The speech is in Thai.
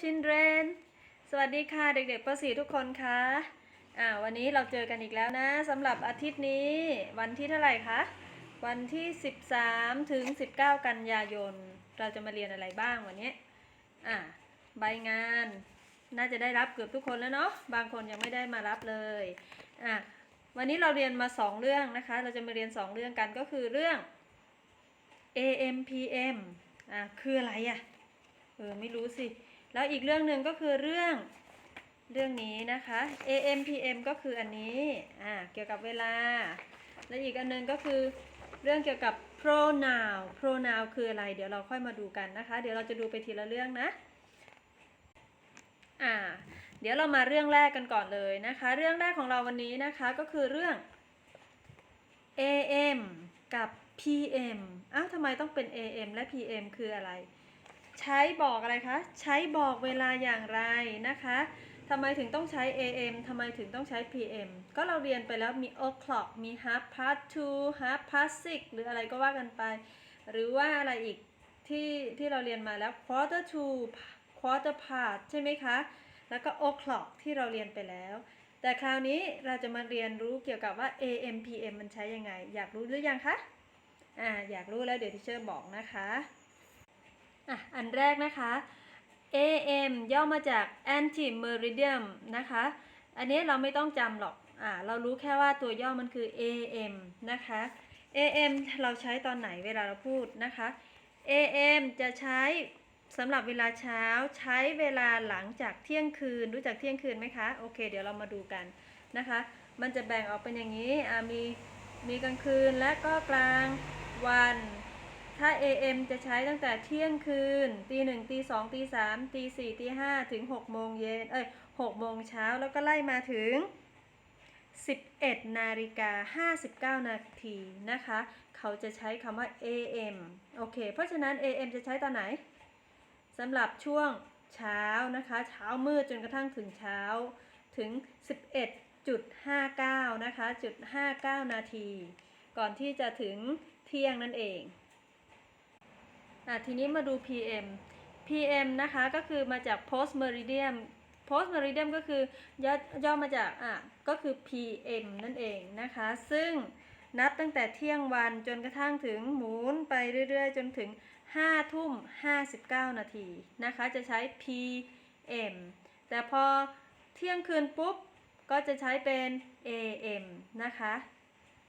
children สวัสดีค่ะเด็กๆป .4 ทุกคนคะอ่าวันนี้เราเจอกันอีกแล้วนะสำหรับอาทิตย์นี้วันที่เท่าไหร่คะวันที่ 13 ถึง 19 กันยายน เราจะมาเรียนอะไรบ้างวันนี้อ่าใบงานน่าจะได้รับเกือบทุกคนแล้วเนาะบางคนยังไม่ได้มารับเลยอะวันนี้เราเรียนมา 2 เรื่องนะคะ เราจะมาเรียน 2 เรื่องกันก็คือเรื่อง AM PM อะคืออะไรอะเออไม่รู้สิ แล้วอีกเรื่องหนึ่งก็คือเรื่องเรื่องนี้นะคะ AM PM ก็คืออันนี้อ่าเกี่ยวกับเวลา และอีกอันหนึงก็คือเรื่องเกี่ยวกับ pronoun pronoun คืออะไร เดี๋ยวเราค่อยมาดูกันนะคะ เดี๋ยวเราจะดูไปทีละเรื่องนะอ่าเดี๋ยวเรามาเรื่องแรกกันก่อนเลยนะคะ เรื่องแรกของเราวันนี้นะคะก็คือเรื่อง AM กับ PM อ้าวทำไมต้องเป็น AM และ PM คืออะไร ใช้บอกอะไรคะ ใช้บอกเวลาอย่างไรนะคะทำไมถึงต้องใช้ AM ทำไมถึงต้องใช้ PM ก็เราเรียนไปแล้วมี o'clock มี half past two half past six หรืออะไรก็ว่ากันไป หรือว่าอะไรอีกที่ที่เราเรียนมาแล้ว quarter to quarter past ใช่ไหมคะ แล้วก็ o'clock ที่เราเรียนไปแล้ว แต่คราวนี้เราจะมาเรียนรู้เกี่ยวกับว่า AM PM มันใช้ยังไง อยากรู้หรือยังคะ อ่า อยากรู้แล้วเดี๋ยวทิเชอร์บอกนะคะ อะอันแรกนะคะ AM ย่อมาจาก anti meridian นะคะ อันนี้เราไม่ต้องจำหรอกอ่าเรารู้แค่ว่าตัวย่อมันคือ AM นะคะ AM เราใช้ตอนไหนเวลาเราพูดนะคะ AM จะใช้สำหรับเวลาเช้าใช้เวลาหลังจากเที่ยงคืนรู้จักเที่ยงคืนไหมคะโอเค เดี๋ยวเรามาดูกันนะคะ มันจะแบ่งออกเป็นอย่างนี้อ่ามีมีกลางคืนและก็กลางวัน ถ้า AM จะใช้ตั้งแต่เที่ยงคืนตีหนึ่งตีสองตีสามตีสี่ตีห้าถึงหกโมงเย็นเอ้ยหกโมงเช้าแล้วก็ไล่มาถึง 11นาฬิกา59 นาทีนะคะ เขาจะใช้คำว่า AM โอเค เพราะฉะนั้น AM จะใช้ตอนไหนสำหรับช่วงเช้านะคะ เช้ามืดจนกระทั่งถึงเช้าถึง 11.59 นะคะจุด59 นาที ก่อนที่จะถึงเที่ยงนั่นเอง ทีนี้มาดู PM PM นะคะก็คือมาจาก post meridian post meridian ก็คือย่อย่อมาจากอะก็คือ PM นั่นเองนะคะ ซึ่งนับตั้งแต่เที่ยงวันจนกระทั่งถึงหมุนไปเรื่อยๆ จนถึง 5 ทุ่ม 59 นาทีนะคะจะใช้ PM แต่พอเที่ยงคืนปุ๊บก็จะใช้เป็น AM นะคะ